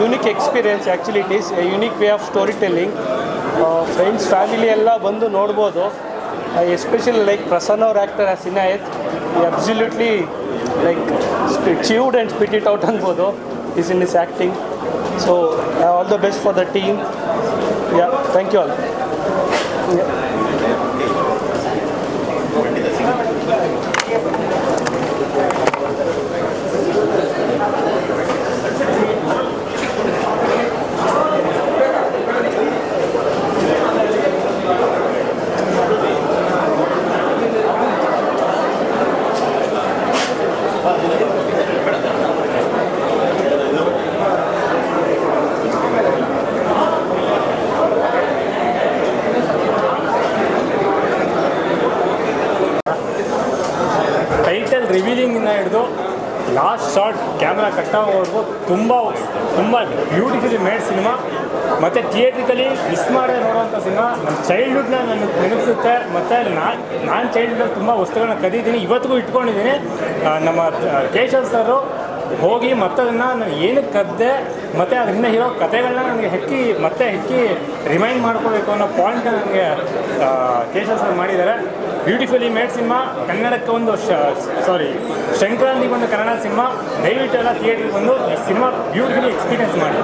Unique experience actually it is a unique way of story telling friends family ಎಲ್ಲ ಬಂದು ನೋಡ್ಬೋದು. Especially like Prasanna ಅವ್ರ actor ಆ ಸಿನಾಯತ್ absolutely like chewed and spit it out ಅನ್ಬೋದು. Is in is acting so all the best for the team yeah thank you all last shot camera ಕಟ್ಟಾಗೋವರೆಗೂ ತುಂಬ ತುಂಬ beautifully made cinema ಮತ್ತು theatrically miss ಮಾಡೇ ನೋಡೋವಂಥ cinema ನನ್ನ ಚೈಲ್ಡ್ಹುಡ್ನ ನನಗೆ ನೆನಪಿಸುತ್ತೆ. ಮತ್ತು ನಾನು ನಾನು ಚೈಲ್ಡ್ಹುಡ್ಡಲ್ಲಿ ತುಂಬ ವಸ್ತುಗಳನ್ನ ಕದಿದ್ದೀನಿ ಇವತ್ತಿಗೂ ಇಟ್ಕೊಂಡಿದ್ದೀನಿ. ನಮ್ಮ ಕೇಶವ್ ಸರು ಹೋಗಿ ಮತ್ತೆ ಅದನ್ನು ನಾನು ಏನಕ್ಕೆ ಕದ್ದೆ, ಮತ್ತು ಅದರಿಂದ ಇರೋ ಕಥೆಗಳನ್ನ ನನಗೆ ಹೆಕ್ಕಿ, ಮತ್ತೆ ಹೆಕ್ಕಿ ರಿಮೈಂಡ್ ಮಾಡ್ಕೋಬೇಕು ಅನ್ನೋ ಪಾಯಿಂಟ್ ನನಗೆ ಕೇಶವ್ ಸರ್ ಮಾಡಿದ್ದಾರೆ. ಬ್ಯೂಟಿಫುಲಿ ಮೇಡ್ ಸಿನಿಮಾ ಕನ್ನಡಕ್ಕೆ ಒಂದು ಸಾರಿ ಸಂಕ್ರಾಂತಿಗೆ ಒಂದು ಕನ್ನಡ ಸಿನಿಮಾ ದಯವಿಟ್ಟು ಎಲ್ಲ ಥಿಯೇಟ್ರಿಗೆ ಬಂದು ಈ ಸಿನಿಮಾ ಬ್ಯೂಟಿಫುಲಿ ಎಕ್ಸ್ಪೀರಿಯನ್ಸ್ ಮಾಡಿ.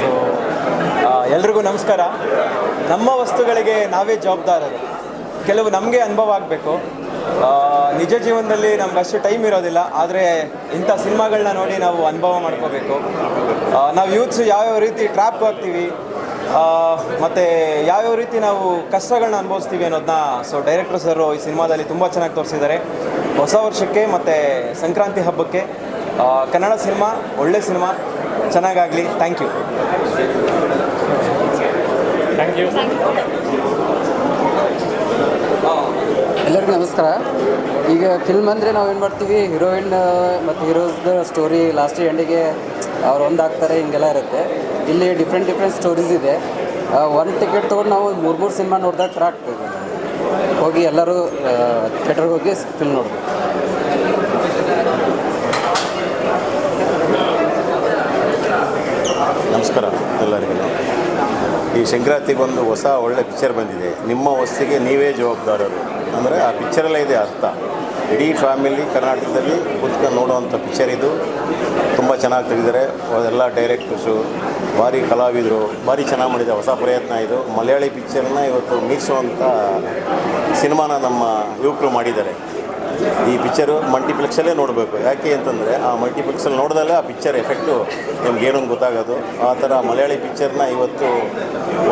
ಸೊ ಎಲ್ರಿಗೂ ನಮಸ್ಕಾರ. ನಮ್ಮ ವಸ್ತುಗಳಿಗೆ ನಾವೇ ಜವಾಬ್ದಾರರು. ಕೆಲವು ನಮಗೆ ಅನುಭವ ಆಗಬೇಕು. ನಿಜ ಜೀವನದಲ್ಲಿ ನಮ್ಗೆ ಅಷ್ಟು ಟೈಮ್ ಇರೋದಿಲ್ಲ, ಆದರೆ ಇಂಥ ಸಿನಿಮಾಗಳನ್ನ ನೋಡಿ ನಾವು ಅನುಭವ ಮಾಡ್ಕೋಬೇಕು. ನಾವು ಯೂತ್ಸ್ ಯಾವ್ಯಾವ ರೀತಿ ಟ್ರ್ಯಾಪ್ ಆಗ್ತೀವಿ ಮತ್ತು ಯಾವ್ಯಾವ ರೀತಿ ನಾವು ಕಷ್ಟಗಳನ್ನ ಅನುಭವಿಸ್ತೀವಿ ಅನ್ನೋದನ್ನ ಸೊ ಡೈರೆಕ್ಟರ್ ಸರ್ ಈ ಸಿನಿಮಾದಲ್ಲಿ ತುಂಬ ಚೆನ್ನಾಗಿ ತೋರಿಸಿದ್ದಾರೆ. ಹೊಸ ವರ್ಷಕ್ಕೆ ಮತ್ತು ಸಂಕ್ರಾಂತಿ ಹಬ್ಬಕ್ಕೆ ಕನ್ನಡ ಸಿನಿಮಾ ಒಳ್ಳೆ ಸಿನಿಮಾ ಚೆನ್ನಾಗಾಗಲಿ ಥ್ಯಾಂಕ್ ಯು ಥ್ಯಾಂಕ್ ಯು ಎಲ್ಲರಿಗೂ ನಮಸ್ಕಾರ. ಈಗ ಫಿಲ್ಮ್ ಅಂದರೆ ನಾವು ಏನು ಮಾಡ್ತೀವಿ ಹೀರೋಯಿನ್ ಮತ್ತು ಹೀರೋಸ್ದ ಸ್ಟೋರಿ ಲಾಸ್ಟ್ ಎಂಡಿಗೆ ಅವ್ರು ಒಂದಾಗ್ತಾರೆ ಹಿಂಗೆಲ್ಲ ಇರುತ್ತೆ. ಇಲ್ಲಿ ಡಿಫ್ರೆಂಟ್ ಡಿಫ್ರೆಂಟ್ ಸ್ಟೋರೀಸ್ ಇದೆ. ಒಂದು ಟಿಕೆಟ್ ತೊಗೊಂಡು ನಾವು ಮೂರು ಮೂರು ಸಿನಿಮಾ ನೋಡಿದಾಗ ಥರ ಹೋಗಿ ಎಲ್ಲರೂ ಥಿಯೇಟರ್ಗೆ ಹೋಗಿ ಫಿಲ್ಮ್ ನೋಡಿದ್ರು ನಮಸ್ಕಾರ ಎಲ್ಲರಿಗೂ. ಈ ಸಂಕ್ರಾಂತಿಗೆ ಒಂದು ಹೊಸ ಒಳ್ಳೆ ಪಿಕ್ಚರ್ ಬಂದಿದೆ. ನಿಮ್ಮ ವಸ್ತಿಗೆ ನೀವೇ ಜವಾಬ್ದಾರರು. ಅಂದರೆ ಆ ಪಿಕ್ಚರಲ್ಲೇ ಇದೆ ಅರ್ಥ. ಇಡೀ ಫ್ಯಾಮಿಲಿ ಕರ್ನಾಟಕದಲ್ಲಿ ಕೂತ್ಕೊಂಡು ನೋಡುವಂಥ ಪಿಕ್ಚರ್ ಇದು. ತುಂಬ ಚೆನ್ನಾಗಿ ತೆಗೆದಿದ್ದಾರೆ. ಎಲ್ಲ ಡೈರೆಕ್ಟರ್ಸು, ಭಾರಿ ಕಲಾವಿದರು, ಭಾರಿ ಚೆನ್ನಾಗಿ ಮಾಡಿದೆ ಹೊಸ ಪ್ರಯತ್ನ ಇದು. ಮಲಯಾಳಿ ಪಿಕ್ಚರ್ನ ಇವತ್ತು ಮೀರಿಸುವಂಥ ಸಿನಿಮಾನ ನಮ್ಮ ಯುವಕರು ಮಾಡಿದ್ದಾರೆ. ಈ ಪಿಕ್ಚರು ಮಲ್ಟಿಪ್ಲೆಕ್ಸಲ್ಲೇ ನೋಡಬೇಕು. ಯಾಕೆ ಅಂತಂದರೆ ಆ ಮಲ್ಟಿಪ್ಲೆಕ್ಸಲ್ಲಿ ನೋಡಿದಲ್ಲೇ ಆ ಪಿಕ್ಚರ್ ಎಫೆಕ್ಟು ನಿಮ್ಗೇನು ಗೊತ್ತಾಗೋದು. ಆ ಥರ ಮಲಯಾಳಿ ಪಿಕ್ಚರ್ನ ಇವತ್ತು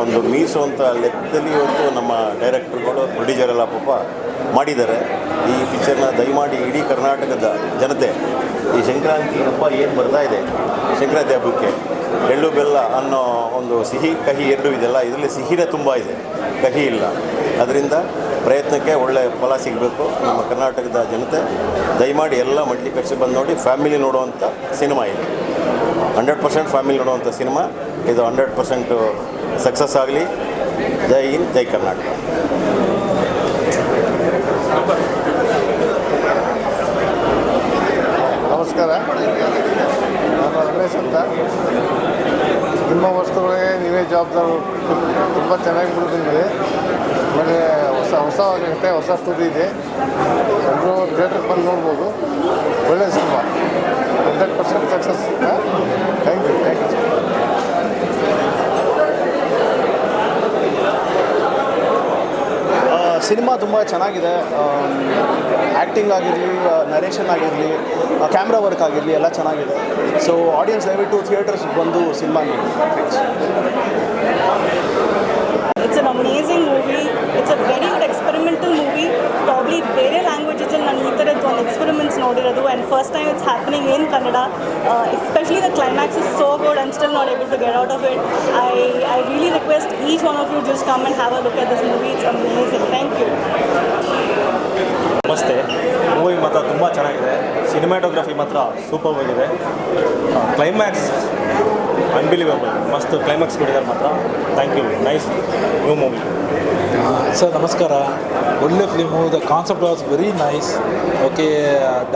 ಒಂದು ಮೀಸುವಂಥ ಲೆಕ್ಕದಲ್ಲಿ ಇವತ್ತು ನಮ್ಮ ಡೈರೆಕ್ಟರ್ಗಳು ಪ್ರೊಡ್ಯೂಸರ್ ಎಲ್ಲ ಪಾಪ ಮಾಡಿದ್ದಾರೆ. ಈ ಪಿಕ್ಚರ್ನ ದಯಮಾಡಿ ಇಡೀ ಕರ್ನಾಟಕದ ಜನತೆ, ಈ ಸಂಕ್ರಾಂತಿ ಹಬ್ಬ ಏನು ಬರ್ತಾ ಇದೆ ಸಂಕ್ರಾಂತಿ ಹಬ್ಬಕ್ಕೆ ಎಳ್ಳು ಬೆಲ್ಲ ಅನ್ನೋ ಒಂದು ಸಿಹಿ, ಕಹಿ ಎರಡು ಇದೆಲ್ಲ ಇದರಲ್ಲಿ ಸಿಹಿನೇ ತುಂಬ ಇದೆ. ಕಹಿ ಇಲ್ಲ. ಅದರಿಂದ ಪ್ರಯತ್ನಕ್ಕೆ ಒಳ್ಳೆ ಫಲ ಸಿಗಬೇಕು ನಮ್ಮ ಕರ್ನಾಟಕದ ಜನತೆ. ದಯಮಾಡಿ ಎಲ್ಲ ಮಲ್ಟಿಪ್ಲೆಕ್ಸ್ ಬಂದು ನೋಡಿ ಫ್ಯಾಮಿಲಿ ನೋಡುವಂಥ ಸಿನಿಮಾ ಇದೆ. ಹಂಡ್ರೆಡ್ ಪರ್ಸೆಂಟ್ ಫ್ಯಾಮಿಲಿ ನೋಡುವಂಥ ಸಿನಿಮಾ ಇದು ಹಂಡ್ರೆಡ್ ಪರ್ಸೆಂಟು ಸಕ್ಸಸ್ ಆಗಲಿ. ಜೈ ಹಿಂದ್, ಜೈ ಕರ್ನಾಟಕ ನಮಸ್ಕಾರ ನಾನು ರಮೇಶ್ ಅಂತ ನಿಮ್ಮ ವಸ್ತುಗಳಿಗೆ ಜವಾಬ್ದಾರು ತುಂಬ ಚೆನ್ನಾಗಿ ಬಂದಿದೆ ಆಮೇಲೆ ಹೊಸ ಹೊಸ ಆಗುತ್ತೆ, ಹೊಸ ಸ್ಟೋರಿ ಇದೆ. ಎಲ್ಲರೂ ಥಿಯೇಟರ್ ಬಂದು ನೋಡ್ಬೋದು. ಒಳ್ಳೆಯ cinema. Hundred percent success thank you thank you cinema ತುಂಬ ಚೆನ್ನಾಗಿದೆ. ಆ್ಯಕ್ಟಿಂಗ್ ಆಗಿರಲಿ ನರೇಷನ್ ಆಗಿರಲಿ ಕ್ಯಾಮ್ರಾ ವರ್ಕ್ ಆಗಿರಲಿ ಎಲ್ಲ ಚೆನ್ನಾಗಿದೆ. ಸೊ ಆಡಿಯನ್ಸ್ ದಯವಿಟ್ಟು ಥಿಯೇಟರ್ಸ್ ಬಂದು ಸಿನಿಮಾ ನೋಡಿ. It's amazing movie it's a very good experimental movie probably. ಬೇರೆ ಲ್ಯಾಂಗ್ವೇಜಸಲ್ಲಿ ನಾನು ಈ ಥರದ್ದು ಒಂದು experiments ನೋಡಿರೋದು and first time it's happening in Kannada especially the climax is so good and still not able to get out of it I I really request each one of you just come and have a look at this movie it's amazing thank you ನಮಸ್ತೆ movie ಮಾತ್ರ ತುಂಬ ಚೆನ್ನಾಗಿದೆ cinematography ಮಾತ್ರ super ಆಗಿದೆ. Climax unbelievable ಮಸ್ತ್ climax ಕೊಟ್ಟಿದ್ದಾರೆ ಮಾತ್ರ thank you nice new movie sir ನಮಸ್ಕಾರ ಒಳ್ಳೆ film the concept was very nice okay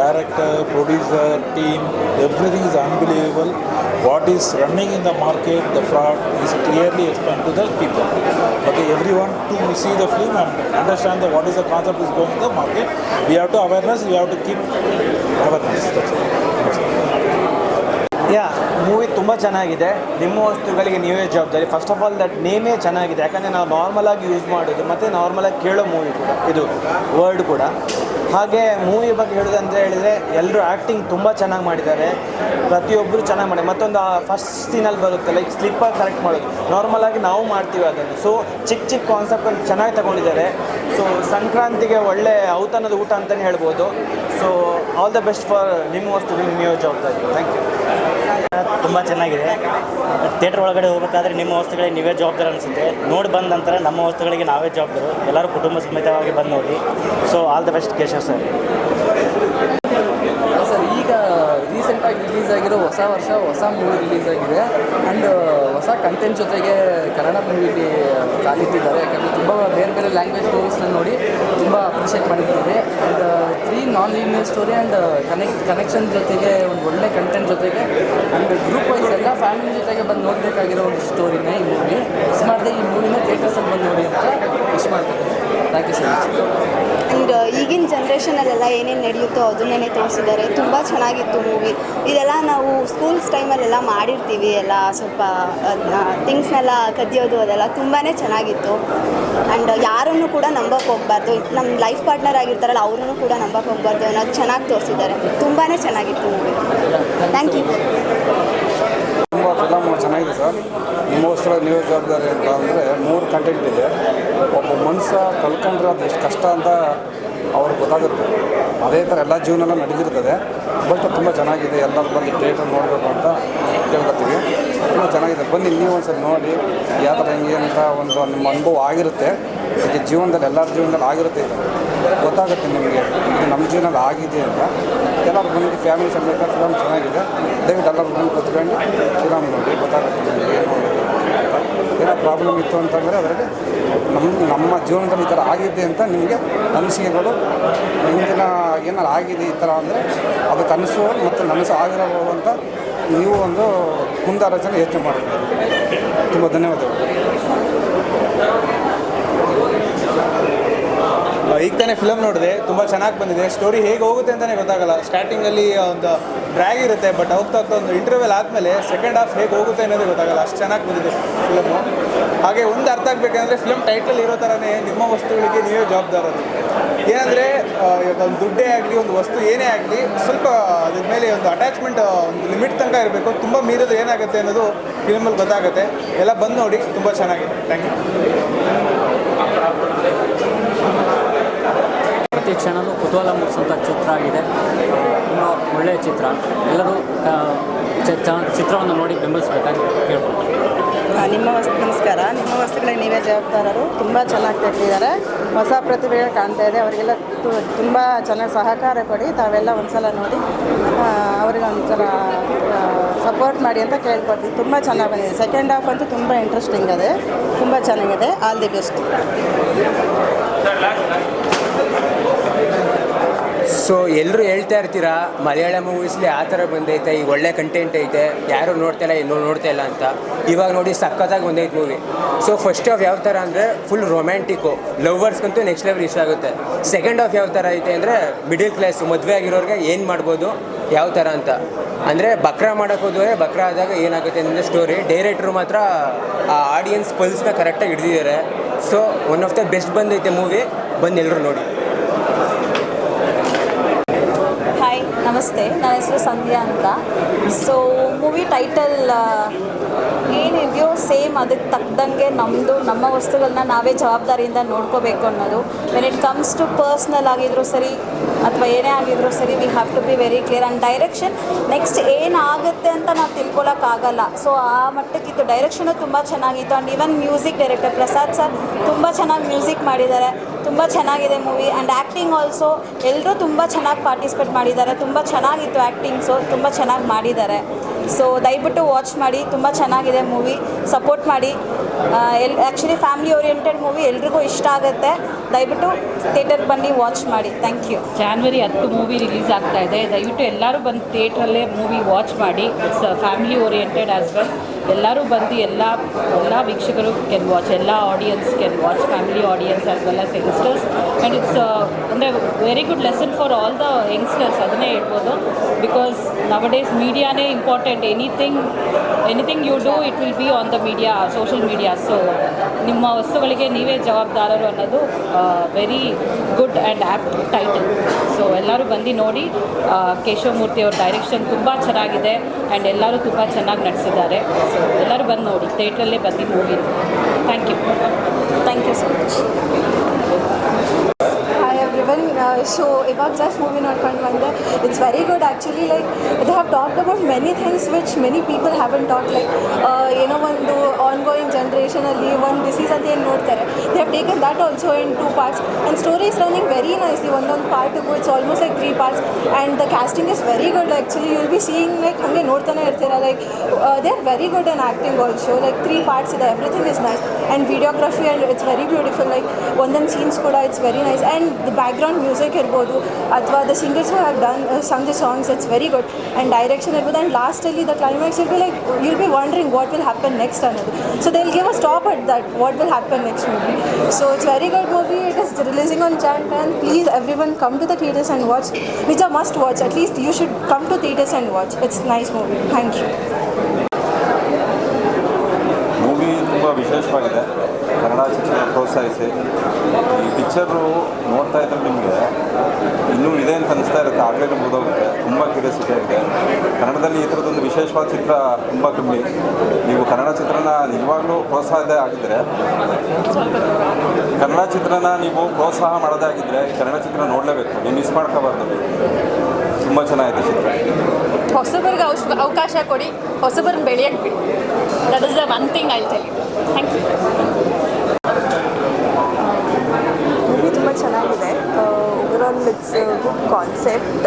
director producer team everything is unbelievable what is running in the market, the fraud is clearly explained to the people. Okay, everyone to see the film and understand the, what is the concept is going in the market. We have to awareness, we have to keep awareness. Yeah movie ತುಂಬ ಚೆನ್ನಾಗಿದೆ. ನಿಮ್ಮ ವಸ್ತುಗಳಿಗೆ ನೀವೇ ಜವಾಬ್ದಾರಿ. First of all that ನೇಮೇ ಚೆನ್ನಾಗಿದೆ. ಯಾಕಂದರೆ ನಾವು ನಾರ್ಮಲ್ ಆಗಿ ಯೂಸ್ ಮಾಡೋದು, ಮತ್ತು ನಾರ್ಮಲಾಗಿ ಕೇಳೋ ಮೂವಿ ಕೂಡ, ಇದು ವರ್ಡ್ ಕೂಡ. ಹಾಗೆ ಮೂವಿ ಬಗ್ಗೆ ಹೇಳೋದಂದ್ರೆ ಹೇಳಿದರೆ ಎಲ್ಲರೂ ಆ್ಯಕ್ಟಿಂಗ್ ತುಂಬ ಚೆನ್ನಾಗಿ ಮಾಡಿದ್ದಾರೆ. ಪ್ರತಿಯೊಬ್ಬರು ಚೆನ್ನಾಗಿ ಮಾಡಿ, ಮತ್ತೊಂದು ಫಸ್ಟ್ ಸೀನಲ್ಲಿ ಬರುತ್ತೆ ಲೈಕ್ ಸ್ಲಿಪ್ಪಾಗಿ ಕರೆಕ್ಟ್ ಮಾಡೋದು. ನಾರ್ಮಲ್ ಆಗಿ ನಾವು ಮಾಡ್ತೀವಿ ಅದನ್ನು. ಸೊ ಚಿಕ್ಕ ಚಿಕ್ಕ ಕಾನ್ಸೆಪ್ಟಲ್ಲಿ ಚೆನ್ನಾಗಿ ತಗೊಂಡಿದ್ದಾರೆ. ಸೊ ಸಂಕ್ರಾಂತಿಗೆ ಒಳ್ಳೆ ಔತಣದ ಊಟ ಅಂತಲೇ ಹೇಳ್ಬೋದು. So all the best for ನಿಮ್ಮ ವಸ್ತುಗಳು ನಿಮ್ಮ ಜವಾಬ್ದಾರಿ ಥ್ಯಾಂಕ್ ಯು ತುಂಬ ಚೆನ್ನಾಗಿದೆ. ಥಿಯೇಟ್ರ್ ಒಳಗಡೆ ಹೋಗ್ಬೇಕಾದ್ರೆ ನಿಮ್ಮ ವಸ್ತುಗಳಿಗೆ ನೀವೇ ಜವಾಬ್ದಾರಿ ಅನಿಸುತ್ತೆ. ನೋಡಿ ಬಂದ ನಂತರ ನಮ್ಮ ವಸ್ತುಗಳಿಗೆ ನಾವೇ ಜವಾಬ್ದಾರು. ಎಲ್ಲರೂ ಕುಟುಂಬ ಸಮೇತವಾಗಿ ಬಂದು ನೋಡಿ. So all the best Keshav sir. ರೀಸೆಂಟಾಗಿ ರಿಲೀಸ್ ಆಗಿರೋ ಹೊಸ ವರ್ಷ, ಹೊಸ ಮೂವಿ ರಿಲೀಸ್ ಆಗಿದೆ. ಆ್ಯಂಡ್ ಹೊಸ ಕಂಟೆಂಟ್ ಜೊತೆಗೆ ಕನ್ನಡ ಮೂವಿಲಿ ಕಾಲಿಟ್ಟಿದ್ದಾರೆ. ಯಾಕಂದರೆ ತುಂಬ ಬೇರೆ ಬೇರೆ ಲ್ಯಾಂಗ್ವೇಜ್ ಸ್ಟೋರೀಸ್ನ ನೋಡಿ ತುಂಬ ಅಪ್ರಿಷಿಯೇಟ್ ಮಾಡಿದ್ದೀವಿ and three non linear story and connect connection ಜೊತೆಗೆ, ಒಂದು ಒಳ್ಳೆ ಕಂಟೆಂಟ್ ಜೊತೆಗೆ ಆ್ಯಂಡ್ ಗ್ರೂಪ್ ವೈಸ್ ಎಲ್ಲ ಫ್ಯಾಮಿಲಿ ಜೊತೆಗೆ ಬಂದು ನೋಡಬೇಕಾಗಿರೋ ಒಂದು ಸ್ಟೋರಿನೇ ಈ ಮೂವಿ ಮಿಸ್ ಮಾಡಿದೆ ಈ ಮೂವಿನ ಥಿಯೇಟರ್ಸಲ್ಲಿ ಬಂದು ನೋಡಿ ಅಂತ ವಿಶ್ ಮಾಡ್ತೀನಿ thank you so much and ಈಗಿನ ಜನ್ರೇಷನಲ್ಲೆಲ್ಲ ಏನೇನು ನಡೆಯುತ್ತೋ ಅದನ್ನೇ ತೋರಿಸಿದ್ದಾರೆ. ತುಂಬ ಚೆನ್ನಾಗಿತ್ತು ಮೂವಿ ಇದೆಲ್ಲ ನಾವು ಸ್ಕೂಲ್ಸ್ ಟೈಮಲ್ಲೆಲ್ಲ ಮಾಡಿರ್ತೀವಿ ಎಲ್ಲ ಸ್ವಲ್ಪ ಥಿಂಗ್ಸ್ನೆಲ್ಲ ಕದಿಯೋದು ಅದೆಲ್ಲ ತುಂಬಾ ಚೆನ್ನಾಗಿತ್ತು. ಆ್ಯಂಡ್ ಯಾರನ್ನು ಕೂಡ ನಂಬಕ್ಕೆ ಹೋಗ್ಬಾರ್ದು. ನಮ್ಮ ಲೈಫ್ ಪಾರ್ಟ್ನರ್ ಆಗಿರ್ತಾರಲ್ಲ ಅವ್ರನ್ನೂ ಕೂಡ ನಂಬಕ್ಕೆ ಹೋಗ್ಬಾರ್ದು ಅನ್ನೋದು ಚೆನ್ನಾಗಿ ತೋರಿಸಿದ್ದಾರೆ. ತುಂಬಾ ಚೆನ್ನಾಗಿತ್ತು ಮೂವಿ ಥ್ಯಾಂಕ್ ಯು ತುಂಬ ಫಿಲಮ್ ಚೆನ್ನಾಗಿದೆ ಸರ್. ನಿಮ್ಮೋಸ್ಕರ ನೀವೇ ಜವಾಬ್ದಾರಿ ಅಂತ ಅಂದರೆ ಮೂರು ಕಂಟೆಂಟ್ ಇದೆ. ಒಬ್ಬ ಮನುಷ್ಯ ಕಳ್ಕೊಂಡ್ರೆ ಅದು ಎಷ್ಟು ಕಷ್ಟ ಅಂತ ಅವ್ರಿಗೆ ಗೊತ್ತಾಗುತ್ತೆ. ಅದೇ ಥರ ಎಲ್ಲ ಜೀವನೆಲ್ಲ ನಡೆದಿರ್ತದೆ ಬಟ್ ತುಂಬ ಚೆನ್ನಾಗಿದೆ, ಎಲ್ಲರೂ ಬಂದು ಥಿಯೇಟರ್ ನೋಡಬೇಕು ಅಂತ ಕೇಳ್ಕೊತೀವಿ. ತುಂಬ ಚೆನ್ನಾಗಿದೆ. ಬನ್ನಿ, ನೀವು ಒಂದ್ಸಲ ನೋಡಿ, ಯಾವ ಥರ ಹೆಂಗೆ ಅಂತ ಒಂದು ನಿಮ್ಮ ಅನುಭವ ಆಗಿರುತ್ತೆ. ಅದಕ್ಕೆ ಜೀವನದಲ್ಲಿ, ಎಲ್ಲರ ಜೀವನದಲ್ಲಿ ಆಗಿರುತ್ತೆ ಇದು. ಗೊತ್ತಾಗುತ್ತೆ ನಿಮಗೆ, ಇದು ನಮ್ಮ ಜೀವನದಲ್ಲಿ ಆಗಿದೆ ಅಂತ. ಎಲ್ಲರೂ ಬಂದು ಫ್ಯಾಮಿಲಿ ಸಮೇತ ಫಿಲಮ್ ಚೆನ್ನಾಗಿದೆ. ದಯವಿಟ್ಟು ಎಲ್ಲರೂ ಬಂದು ಕೂತ್ಕೊಂಡು ಫಿಲಮ್ ನೋಡಿ, ಗೊತ್ತಾಗುತ್ತೆ ನಿಮಗೆ ಏನು. ಏನೋ ಪ್ರಾಬ್ಲಮ್ ಇತ್ತು ಅಂತಂದರೆ ಅದರಲ್ಲಿ ನಮ್ಮ ನಮ್ಮ ಜೀವನದಲ್ಲಿ ಈ ಥರ ಆಗಿದೆ ಅಂತ ನಿಮಗೆ ಅನಿಸಿಕೆಗಳು ಹಿಂದಿನ ಏನಾರು ಆಗಿದೆ ಈ ಥರ ಅಂದರೆ ಅದು ಕನಸು ಮತ್ತು ನನಸು ಆಗಿರಬಹುದು ಅಂತ ನೀವು ಒಂದು ಕುಂದಾರಚನೆ ಯೋಚನೆ ಮಾಡಬೇಕು ತುಂಬ ಧನ್ಯವಾದಗಳು. ಈಗ ತಾನೇ ಫಿಲಮ್ ನೋಡಿದೆ. ತುಂಬ ಚೆನ್ನಾಗಿ ಬಂದಿದೆ. ಸ್ಟೋರಿ ಹೇಗೆ ಹೋಗುತ್ತೆ ಅಂತಲೇ ಗೊತ್ತಾಗಲ್ಲ. ಸ್ಟಾರ್ಟಿಂಗಲ್ಲಿ ಒಂದು ಡ್ರ್ಯಾಗ್ ಇರುತ್ತೆ ಬಟ್ ಹೋಗ್ತಾ ಹೋಗ್ತಾ ಒಂದು ಇಂಟರ್ವೆಲ್ ಆದಮೇಲೆ ಸೆಕೆಂಡ್ ಹಾಫ್ ಹೇಗೆ ಹೋಗುತ್ತೆ ಅನ್ನೋದೇ ಗೊತ್ತಾಗಲ್ಲ. ಅಷ್ಟು ಚೆನ್ನಾಗಿ ಬಂದಿದೆ ಫಿಲಮು ಹಾಗೆ ಒಂದು ಅರ್ಥ ಆಗಬೇಕಂದ್ರೆ ಫಿಲಮ್ ಟೈಟಲ್ ಇರೋ ಥರನೇ ನಿಮ್ಮ ವಸ್ತುಗಳಿಗೆ ನೀವೇ ಜವಾಬ್ದಾರರು ಏನಂದರೆ ಇವಾಗ ಒಂದು ದುಡ್ಡೇ ಆಗಲಿ, ಒಂದು ವಸ್ತು ಏನೇ ಆಗಲಿ, ಸ್ವಲ್ಪ ಅದ್ರ ಮೇಲೆ ಒಂದು ಅಟ್ಯಾಚ್ಮೆಂಟ್ ಒಂದು ಲಿಮಿಟ್ ತನಕ ಇರಬೇಕು. ತುಂಬ ಮೀರಿದ್ರೆ ಏನಾಗುತ್ತೆ ಅನ್ನೋದು ಫಿಲಮಲ್ಲಿ ಗೊತ್ತಾಗುತ್ತೆ. ಎಲ್ಲ ಬಂದು ನೋಡಿ, ತುಂಬ ಚೆನ್ನಾಗಿದೆ. ಥ್ಯಾಂಕ್ ಯು ಪ್ರತಿ ಕ್ಷಣವೂ ಕುತೂಹಲ ಮೂಡಿಸುವಂಥ ಚಿತ್ರ ಆಗಿದೆ. ತುಂಬ ಒಳ್ಳೆಯ ಚಿತ್ರ. ಎಲ್ಲರೂ ಚಿತ್ರವನ್ನು ನೋಡಿ ಬೆಂಬಲಿಸಬೇಕಾಗಿ ಕೇಳ್ಕೊಳ್ತೀನಿ. ನಿಮ್ಮ ವಸ್ತು ನಮಸ್ಕಾರ. ನಿಮ್ಮ ವಸ್ತುಗಳಿಗೆ ನೀವೇ ಜವಾಬ್ದಾರರು. ತುಂಬ ಚೆನ್ನಾಗಿ ತೆಗೆದಿದ್ದಾರೆ. ಹೊಸ ಪ್ರತಿಭೆಗಳು ಕಾಣ್ತಾ ಇದೆ. ಅವರಿಗೆಲ್ಲ ತುಂಬ ಚೆನ್ನಾಗಿ ಸಹಕಾರ ಕೊಡಿ. ತಾವೆಲ್ಲ ಒಂದ್ಸಲ ನೋಡಿ ಅವ್ರಿಗೆ ಸಪೋರ್ಟ್ ಮಾಡಿ ಅಂತ ಕೇಳ್ಕೊಡ್ತೀವಿ ತುಂಬ ಚೆನ್ನಾಗಿ ಬಂದಿದೆ. ಸೆಕೆಂಡ್ ಹಾಫ್ ಅಂತೂ ತುಂಬ ಇಂಟ್ರೆಸ್ಟಿಂಗ್ ಅದೇ. ತುಂಬ ಚೆನ್ನಾಗಿದೆ. All the best. ಸೊ ಎಲ್ಲರೂ ಹೇಳ್ತಾ ಇರ್ತೀರಾ, ಮಲಯಾಳ ಮೂವೀಸ್ಲಿ ಆ ಥರ ಬಂದೈತೆ ಈಗ ಒಳ್ಳೆ ಕಂಟೆಂಟ್ ಐತೆ, ಯಾರು ನೋಡ್ತಾ ಇಲ್ಲ, ಇನ್ನೂ ನೋಡ್ತಾ ಇಲ್ಲ ಅಂತ. ಇವಾಗ ನೋಡಿ ಸಖತ್ತಾಗಿ ಬಂದೈತೆ ಮೂವಿ ಸೊ ಫಸ್ಟ್ ಹಾಫ್ ಯಾವ ಥರ ಅಂದರೆ ಫುಲ್ ರೊಮ್ಯಾಂಟಿಕು ಲವರ್ಸ್ಗಂತೂ ನೆಕ್ಸ್ಟ್ ಲೆವೆಲ್ ಇಷ್ಟ ಆಗುತ್ತೆ. ಸೆಕೆಂಡ್ ಹಾಫ್ ಯಾವ ಥರ ಐತೆ ಅಂದರೆ ಮಿಡಿಲ್ ಕ್ಲಾಸ್ ಮದುವೆ ಆಗಿರೋರಿಗೆ ಏನು ಮಾಡ್ಬೋದು, ಯಾವ ಥರ ಅಂತ. ಅಂದರೆ ಬಕ್ರ ಮಾಡೋಕೆ ಹೋದ್ರೆ ಬಕ್ರ ಆದಾಗ ಏನಾಗುತ್ತೆ ಅಂದರೆ ಸ್ಟೋರಿ ಡೈರೆಕ್ಟ್ರು ಮಾತ್ರ ಆ ಆಡಿಯನ್ಸ್ ಪಲ್ಸ್ನ ಕರೆಕ್ಟಾಗಿ ಹಿಡಿದಿದ್ದಾರೆ. So one of the best ಬಂದೈತೆ ಮೂವಿ ಬಂದು ಎಲ್ಲರೂ ನೋಡಿ. ನಮಸ್ತೆ ನನ್ನ ಹೆಸರು ಸಂಧ್ಯಾ ಅಂತ. ಸೊ ಮೂವಿ ಟೈಟಲ್ ಏನಿದೆಯೋ ಸೇಮ್ ಅದಕ್ಕೆ ತಕ್ಕದಂಗೆ ನಮ್ಮದು ನಮ್ಮ ವಸ್ತುಗಳನ್ನ ನಾವೇ ಜವಾಬ್ದಾರಿಯಿಂದ ನೋಡ್ಕೋಬೇಕು ಅನ್ನೋದು. When it comes to personal ಆಗಿದ್ರು ಸರಿ, ಅಥವಾ ಏನೇ ಆಗಿದ್ರು ಸರಿ we have to be very clear and direction next ಏನಾಗುತ್ತೆ ಅಂತ ನಾವು ತಿಳ್ಕೊಳಕ್ಕಾಗಲ್ಲ ಸೊ ಆ ಮಟ್ಟಕ್ಕಿತ್ತು ಡೈರೆಕ್ಷನು ತುಂಬ ಚೆನ್ನಾಗಿತ್ತು. And even music director Prasad sir ತುಂಬ ಚೆನ್ನಾಗಿ ಮ್ಯೂಸಿಕ್ ಮಾಡಿದ್ದಾರೆ. ತುಂಬ ಚೆನ್ನಾಗಿದೆ ಮೂವಿ ಆ್ಯಂಡ್ ಆ್ಯಕ್ಟಿಂಗ್ ಆಲ್ಸೋ ಎಲ್ಲರೂ ತುಂಬ ಚೆನ್ನಾಗಿ ಪಾರ್ಟಿಸಿಪೇಟ್ ಮಾಡಿದ್ದಾರೆ. ತುಂಬ ಚೆನ್ನಾಗಿತ್ತು ಆ್ಯಕ್ಟಿಂಗ್ಸು ತುಂಬ ಚೆನ್ನಾಗಿ ಮಾಡಿದ್ದಾರೆ. ಸೊ ದಯವಿಟ್ಟು ವಾಚ್ ಮಾಡಿ. ತುಂಬ ಚೆನ್ನಾಗಿದೆ ಮೂವಿ ಸಪೋರ್ಟ್ ಮಾಡಿ. ಎಲ್ ಆ್ಯಕ್ಚುಲಿ ಫ್ಯಾಮಿಲಿ ಓರಿಯೆಂಟೆಡ್ ಮೂವಿ ಎಲ್ರಿಗೂ ಇಷ್ಟ ಆಗುತ್ತೆ. ದಯವಿಟ್ಟು ಥಿಯೇಟರ್ ಬನ್ನಿ ವಾಚ್ ಮಾಡಿ. ಥ್ಯಾಂಕ್ ಯು ಜಾನ್ವರಿ ಹತ್ತು ಮೂವಿ ರಿಲೀಸ್ ಆಗ್ತಾ ಇದೆ. ದಯವಿಟ್ಟು ಎಲ್ಲರೂ ಬಂದು ಥಿಯೇಟ್ರಲ್ಲೇ ಮೂವಿ ವಾಚ್ ಮಾಡಿ. It's family oriented as well ಎಲ್ಲರೂ ಬಂದು ಎಲ್ಲ ಎಲ್ಲ ವೀಕ್ಷಕರು ಕೆನ್ ವಾಚ್ ಎಲ್ಲ audience can watch family audience as well as youngsters and it's ಅಂದರೆ very good lesson for all the youngsters ಅದನ್ನೇ ಹೇಳ್ಬೋದು. Because nowadays ಮೀಡಿಯಾನೇ important anything anything you do it will be on the media social media so ನಿಮ್ಮ ವಸ್ತುಗಳಿಗೆ ನೀವೇ ಜವಾಬ್ದಾರರು ಅನ್ನೋದು very good and apt title so ಎಲ್ಲರೂ ಬಂದು ನೋಡಿ ಕೇಶವಮೂರ್ತಿ ಅವ್ರ ಡೈರೆಕ್ಷನ್ ತುಂಬ ಚೆನ್ನಾಗಿದೆ ಆ್ಯಂಡ್ ಎಲ್ಲರೂ ತುಂಬ ಚೆನ್ನಾಗಿ ನಡೆಸಿದ್ದಾರೆ. ಸೊ ಎಲ್ಲರೂ ಬಂದು ನೋಡಿ ಥಿಯೇಟ್ರಲ್ಲೇ ಬಂದು movie thank you thank you so much everyone so ಇವಾಗ ಜಸ್ಟ್ ಮೂವಿ ನೋಡ್ಕೊಂಡು ಬಂದೆ it's very good actually like they have talked about many things which many people haven't talk like ಏನೋ ಒಂದು ಆನ್ ಗೋಯಿಂಗ್ ಜನ್ರೇಷನಲ್ಲಿ ಒಂದು ಡಿಸೀಸ್ ಅಂತ ಏನು ನೋಡ್ತಾರೆ they have taken that also in two parts and story is running very nicely ಒಂದೊಂದು ಪಾರ್ಟಿಗೂ it's almost like three parts and the casting is very good actually you'll be seeing like ಹಾಗೆ ನೋಡ್ತಾನೆ ಇರ್ತೀರ like they are very good in acting also like three parts ಇದೆ everything is nice and videography and it's very beautiful like ಒಂದೊಂದು scenes ಕೂಡ it's very nice and the background music ಇರ್ಬೋದು ಅಥವಾ the singers have done sung the songs it's very good and direction ಇರ್ಬೋದು and ಲಾಸ್ಟಲ್ಲಿ the climax will be like you'll be wondering what will happen next ಅನ್ನೋದು so they will give a stop at that what will happen next movie so it's very good movie it is releasing on Chan ten please every one come to the theatres and watch which a must watch at least you should come to theatres and watch it's nice movie thank you movie ತುಂಬ ವಿಶೇಷವಾಗಿದೆ ಕನ್ನಡ ಚಿತ್ರ ಪ್ರೋತ್ಸಾಹಿಸಿ. ಈ picture ನೋಡ್ತಾ ಇದ್ದರೆ ನಿಮಗೆ ಇನ್ನೂ ಇದೆ ಅಂತ ಅನಿಸ್ತಾ ಇರುತ್ತೆ. ಆಗಲೇ ಮುಗಿದೋಗುತ್ತೆ ತುಂಬ ಕ್ಯೂರಿಯಾಸಿಟಿ ಆಗಿದೆ. ಕನ್ನಡದಲ್ಲಿ ಈ ಥರದೊಂದು ವಿಶೇಷವಾದ ಚಿತ್ರ ತುಂಬ ಕಮ್ಮಿ. ನೀವು ಕನ್ನಡ ಚಿತ್ರನ ನಿಜವಾಗ್ಲೂ ಪ್ರೋತ್ಸಾಹದೇ ಆಗಿದ್ದರೆ ಕನ್ನಡ ಚಿತ್ರನ ನೀವು ಪ್ರೋತ್ಸಾಹ ಮಾಡೋದೇ ಆಗಿದ್ದರೆ ಕನ್ನಡ ಚಿತ್ರ ನೋಡಲೇಬೇಕು. ನೀವು ಮಿಸ್ ಮಾಡ್ಕೋಬಾರ್ದು. ತುಂಬ ಚೆನ್ನಾಗಿದೆ ಚಿತ್ರ. ಹೊಸಬರಿಗೆ ಅವಕಾಶ ಕೊಡಿ. ಹೊಸಬರನ್ನ ಬೆಳೆಯಕ್ಕೆ ಬಿಡಿ. That is the one thing I tell thank you movie ತುಂಬ ಚೆನ್ನಾಗಿದೆ overall it's good concept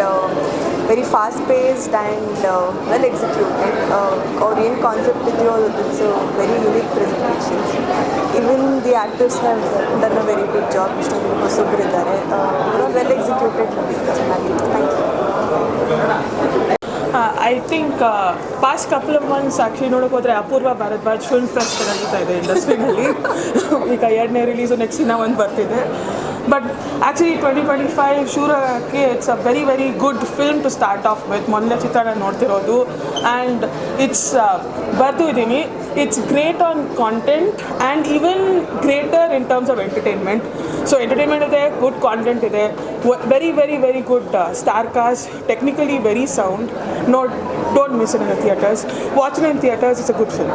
very fast paced and well executed ಅವ್ರು ಏನು ಕಾನ್ಸೆಪ್ಟ್ ಇದೆಯೋ it's very unique presentation even the actors have done a very good job ಇಷ್ಟೊಂದು ಹೊಸಬ್ರಿದ್ದಾರೆ overall well executed ಚೆನ್ನಾಗಿತ್ತು thank you I think past couple of months actually ನೋಡೋಕೆ ಹೋದರೆ ಅಪೂರ್ವ Bharadwaj film fest ನಡೀತಾ ಇದೆ ಇಂಡಸ್ಟ್ರಿನಲ್ಲಿ ಈಗ ಎರಡನೇ ರಿಲೀಸು ನೆಕ್ಸ್ಟ್ ಇನ್ನೂ ಒಂದು ಬರ್ತಿದೆ. But actually twenty twenty five ಶೂರಕ್ಕೆ it's a very very good film to start off with ಮೊದಲ ಚಿತ್ರ ನಾನು ನೋಡ್ತಿರೋದು. ಆ್ಯಂಡ್ ಇಟ್ಸ್ ಬರ್ತು ಇದ್ದೀನಿ it's great on content and even greater in terms of entertainment so entertainment ಇದೆ ಗುಡ್ ಕಾಂಟೆಂಟ್ ಇದೆ. Very very very good star cast technically very sound note don't miss in theatres watch in theatres it's a good film